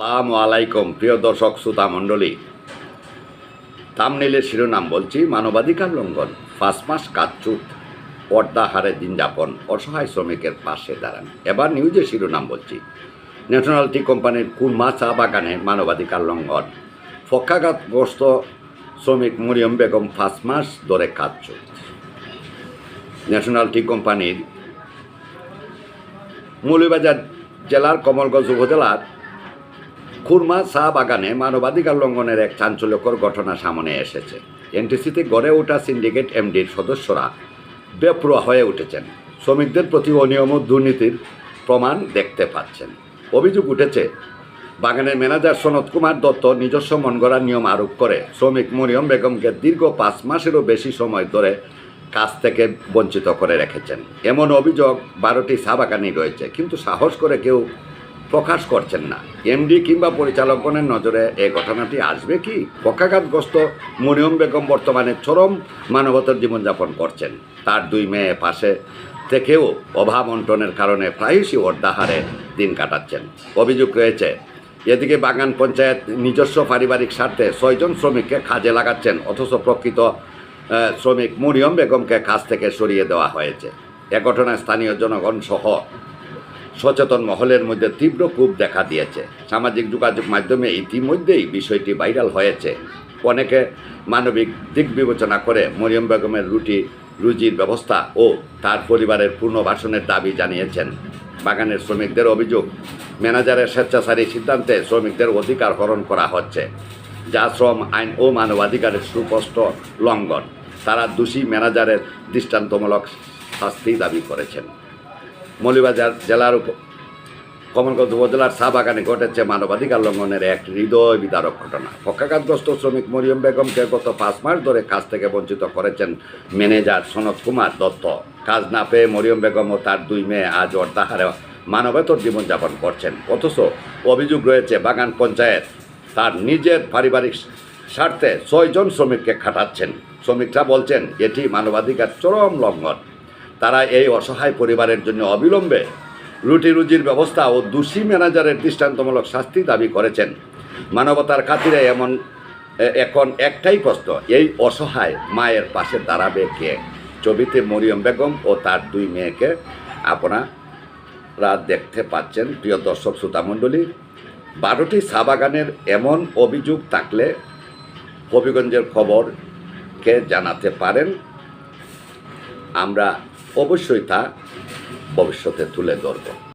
আসসালামু আলাইকুম, প্রিয় দর্শক, শ্রোতা, মণ্ডলী। তামনেলের শিরোনাম বলছি, মানবাধিকার লঙ্ঘন পাঁচ মাস কাজচুত পর্দাহারে দিন যাপন, অসহায় শ্রমিকের পাশে দাঁড়ান। এবার নিউজের শিরোনাম বলছি ন্যাশনাল টি কোম্পানির কুরমা চা বাগানে মানবাধিকার লঙ্ঘন পক্ষাঘাতগ্রস্ত শ্রমিক মরিয়ম বেগম পাঁচ মাস ধরে কাজচুত ন্যাশনাল টি কোম্পানির মৌলভীবাজার জেলার কমলগঞ্জ উপজেলার খুরমা চা বাগানে মানবাধিকার লঙ্ঘনের এক চাঞ্চল্যকর ঘটনা সামনে এসেছে। এনটিসিতে গড়ে ওঠা সিন্ডিকেট এমডির সদস্যরা বেপরোয়া হয়ে উঠেছেন। শ্রমিকদের প্রতি অনিয়ম দুর্নীতির প্রমাণ দেখতে পাচ্ছেন। অভিযোগ উঠেছে, বাগানের ম্যানেজার সনৎ কুমার দত্ত নিজস্ব মন গড়া নিয়ম আরোপ করে শ্রমিক মরিয়ম বেগমকে দীর্ঘ পাঁচ মাসেরও বেশি সময় ধরে কাজ থেকে বঞ্চিত করে রেখেছেন। এমন অভিযোগ বারোটি চা বাগানই রয়েছে, কিন্তু সাহস করে কেউ প্রকাশ করছেন না। এমডি কিংবা পরিচালকগণের নজরে এ ঘটনাটি আসবে কি? পক্ষাঘাতগ্রস্ত মনিয়ম বেগম বর্তমানে চরম মানবতার জীবনযাপন করছেন। তার দুই মেয়ে পাশে থেকেও অভাব অন্টনের কারণে প্রায়শই অর্ধাহারে দিন কাটাচ্ছেন। অভিযোগ রয়েছে, এদিকে বাগান পঞ্চায়েত নিজস্ব পারিবারিক স্বার্থে ছয়জন শ্রমিককে কাজে লাগাচ্ছেন, অথচ প্রকৃত শ্রমিক মরিয়ম বেগমকে কাজ থেকে সরিয়ে দেওয়া হয়েছে। এ ঘটনায় স্থানীয় জনগণ সহ সচেতন মহলের মধ্যে তীব্র কূপ দেখা দিয়েছে। সামাজিক যোগাযোগ মাধ্যমে ইতিমধ্যেই বিষয়টি ভাইরাল হয়েছে। অনেকে মানবিক দিক বিবেচনা করে মরিয়ম বেগমের রুটি, রুজির ব্যবস্থা ও তার পরিবারের পুনর্বাসনের দাবি জানিয়েছেন। বাগানের শ্রমিকদের অভিযোগ, ম্যানেজারের স্বেচ্ছাচারী সিদ্ধান্তে শ্রমিকদের অধিকার হরণ করা হচ্ছে। যা শ্রম, আইন ও মানবাধিকারের সুস্পষ্ট লঙ্ঘন। তারা দোষী ম্যানেজারের দৃষ্টান্তমূলক শাস্তি দাবি করেছেন। মৌলিবাজার জেলার উপ কমলগঞ্জ উপজেলার চা বাগানে ঘটেছে মানবাধিকার লঙ্ঘনের এক হৃদয় বিদারক ঘটনা। পক্ষাঘাতগ্রস্ত শ্রমিক মরিয়ম বেগমকে গত পাঁচ মাস ধরে কাজ থেকে বঞ্চিত করেছেন ম্যানেজার সনৎ কুমার দত্ত। কাজ না পেয়ে মরিয়ম বেগম ও তার দুই মেয়ে আজ অর্ধাহারে মানবেতর জীবনযাপন করছেন। অথচ অভিযোগ রয়েছে, বাগান পঞ্চায়েত তার নিজের পারিবারিক স্বার্থে ছয়জন শ্রমিককে খাটাচ্ছেন। শ্রমিকরা বলছেন, এটি মানবাধিকার চরম লঙ্ঘন। তারা এই অসহায় পরিবারের জন্য অবিলম্বে রুটি রুজির ব্যবস্থা ও দোষী ম্যানেজারের দৃষ্টান্তমূলক শাস্তি দাবি করেছেন। মানবতার খাতিরে এমন এখন একটাই প্রশ্ন, এই অসহায় মায়ের পাশে দাঁড়াবে কে? ছবিতে মরিয়ম বেগম ও তার দুই মেয়েকে আপনারা দেখতে পাচ্ছেন, প্রিয় দর্শক শ্রোতামণ্ডলী বারোটি চা বাগানের এমন অভিযোগ থাকলে হবিগঞ্জের খবরকে জানাতে পারেন। আমরা অবশ্যই তা ভবিষ্যতে তুলে ধরব।